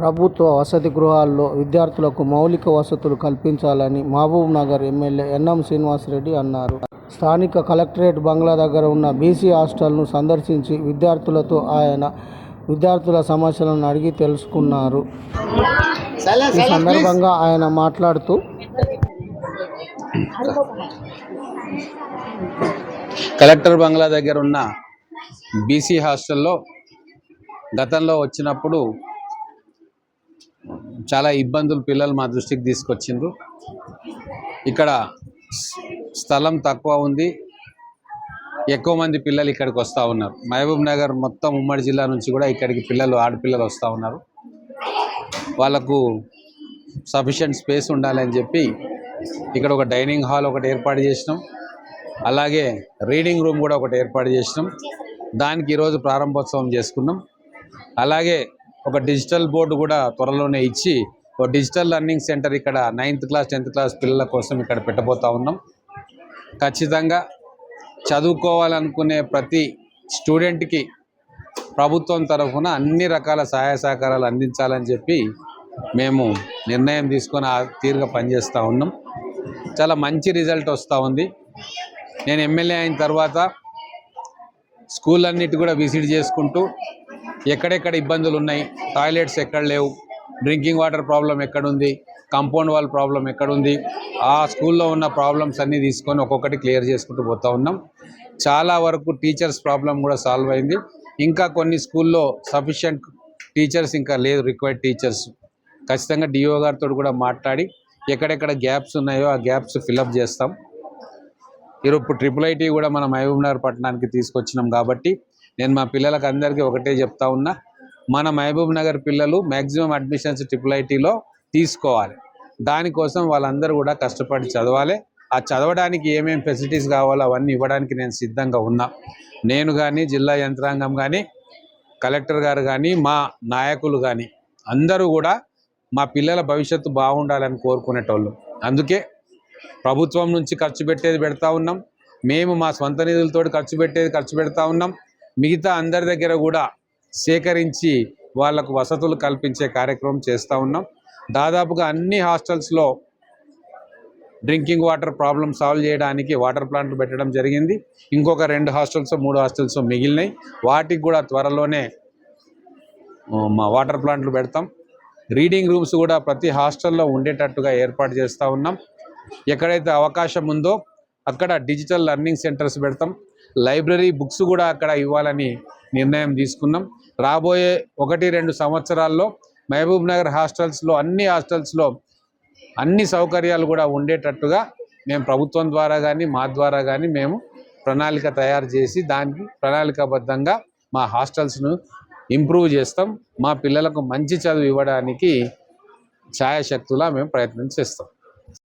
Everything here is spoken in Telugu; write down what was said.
ప్రభుత్వ వసతి గృహాల్లో విద్యార్థులకు మౌలిక వసతులు కల్పించాలని మహబూబ్ నగర్ ఎమ్మెల్యే ఎన్ఎం శ్రీనివాసరెడ్డి అన్నారు. స్థానిక కలెక్టరేట్ బంగ్లా దగ్గర ఉన్న బీసీ హాస్టల్ను సందర్శించి విద్యార్థులతో ఆయన విద్యార్థుల సమస్యలను అడిగి తెలుసుకున్నారు. ఈ సందర్భంగా ఆయన మాట్లాడుతూ కలెక్టర్ బంగ్లా దగ్గర ఉన్న బీసీ హాస్టల్లో గతంలో వచ్చినప్పుడు చాలా ఇబ్బందులు పిల్లలు మా దృష్టికి తీసుకొచ్చిండ్రు. ఇక్కడ స్- స్థలం తక్కువ ఉంది. ఎక్కువ మంది పిల్లలు ఇక్కడికి వస్తూ ఉన్నారు. మహబూబ్ నగర్ మొత్తం ఉమ్మడి జిల్లా నుంచి కూడా ఇక్కడికి పిల్లలు ఆడపిల్లలు వస్తూ ఉన్నారు. వాళ్ళకు సఫిషియంట్ స్పేస్ ఉండాలని చెప్పి ఇక్కడ ఒక డైనింగ్ హాల్ ఒకటి ఏర్పాటు చేసినాం. అలాగే రీడింగ్ రూమ్ కూడా ఒకటి ఏర్పాటు చేసినాం. దానికి ఈరోజు ప్రారంభోత్సవం చేసుకున్నాం. అలాగే ఒక డిజిటల్ బోర్డు కూడా త్వరలోనే ఇచ్చి ఒక డిజిటల్ లర్నింగ్ సెంటర్ ఇక్కడ నైన్త్ క్లాస్ టెన్త్ క్లాస్ పిల్లల కోసం ఇక్కడ పెట్టబోతా ఉన్నాం. ఖచ్చితంగా చదువుకోవాలనుకునే ప్రతి స్టూడెంట్కి ప్రభుత్వం తరఫున అన్ని రకాల సహాయ సహకారాలు అందించాలని చెప్పి మేము నిర్ణయం తీసుకొని ఆ తీరుగా పనిచేస్తూ ఉన్నాం. చాలా మంచి రిజల్ట్ వస్తూ ఉంది. నేను ఎమ్మెల్యే అయిన తర్వాత స్కూల్ అన్నిటి కూడా విజిట్ చేసుకుంటూ ఎక్కడెక్కడ ఇబ్బందులు ఉన్నాయి టాయిలెట్స్ ఎక్కడ లేవు డ్రింకింగ్ వాటర్ ప్రాబ్లం ఎక్కడుంది కాంపౌండ్ వాల్ ప్రాబ్లం ఎక్కడుంది ఆ స్కూల్లో ఉన్న ప్రాబ్లమ్స్ అన్నీ తీసుకొని ఒక్కొక్కటి క్లియర్ చేసుకుంటూ పోతూ ఉన్నాం. చాలా వరకు టీచర్స్ ప్రాబ్లం కూడా సాల్వ్ అయింది. ఇంకా కొన్ని స్కూల్లో సఫిషియంట్ టీచర్స్ ఇంకా లేదు రిక్వైర్డ్ టీచర్స్. ఖచ్చితంగా డిఓ గారితో కూడా మాట్లాడి ఎక్కడెక్కడ గ్యాప్స్ ఉన్నాయో ఆ గ్యాప్స్ ఫిలప్ చేస్తాం. ఈరోజు ఇప్పుడు ట్రిపుల్ ఐటీ కూడా మనం మహబూబ్నగర్ పట్టణానికి తీసుకొచ్చినాం కాబట్టి నేను మా పిల్లలకు అందరికీ ఒకటే చెప్తా ఉన్నా మన మహబూబ్ నగర్ పిల్లలు మ్యాక్సిమం అడ్మిషన్స్ ట్రిపుల్ ఐటీలో తీసుకోవాలి. దానికోసం వాళ్ళందరూ కూడా కష్టపడి చదవాలి. ఆ చదవడానికి ఏమేమి ఫెసిలిటీస్ కావాలో అవన్నీ ఇవ్వడానికి నేను సిద్ధంగా ఉన్నా. నేను కానీ జిల్లా యంత్రాంగం కానీ కలెక్టర్ గారు కానీ మా నాయకులు కానీ అందరూ కూడా మా పిల్లల భవిష్యత్తు బాగుండాలని కోరుకునేటోళ్ళు. అందుకే ప్రభుత్వం నుంచి ఖర్చు పెట్టేది పెడతా ఉన్నాం. మేము మా సొంత నిధులతో ఖర్చు పెట్టేది ఖర్చు పెడతా ఉన్నాం. మిగతా అందరి దగ్గర కూడా సేకరించి వాళ్ళకు వసతులు కల్పించే కార్యక్రమం చేస్తూ ఉన్నాం. దాదాపుగా అన్ని హాస్టల్స్లో డ్రింకింగ్ వాటర్ ప్రాబ్లం సాల్వ్ చేయడానికి వాటర్ ప్లాంట్లు పెట్టడం జరిగింది. ఇంకొక రెండు హాస్టల్స్ మూడు హాస్టల్స్ మిగిలినాయి. వాటికి కూడా త్వరలోనే మా వాటర్ ప్లాంట్లు పెడతాం. రీడింగ్ రూమ్స్ కూడా ప్రతి హాస్టల్లో ఉండేటట్టుగా ఏర్పాటు చేస్తూ ఉన్నాం. ఎక్కడైతే అవకాశం ఉందో అక్కడ డిజిటల్ లెర్నింగ్ సెంటర్స్ పెడతాం. లైబ్రరీ బుక్స్ కూడా అక్కడ ఇవ్వాలని నిర్ణయం తీసుకున్నాం. రాబోయే ఒకటి రెండు సంవత్సరాల్లో మహబూబ్ నగర్ హాస్టల్స్లో అన్ని హాస్టల్స్లో అన్ని సౌకర్యాలు కూడా ఉండేటట్టుగా మేము ప్రభుత్వం ద్వారా కానీ మా ద్వారా కానీ మేము ప్రణాళిక తయారు చేసి దానికి ప్రణాళికాబద్ధంగా మా హాస్టల్స్ను ఇంప్రూవ్ చేస్తాం. మా పిల్లలకు మంచి చదువు ఇవ్వడానికి ఛాయాశక్తులా మేము ప్రయత్నం చేస్తాం.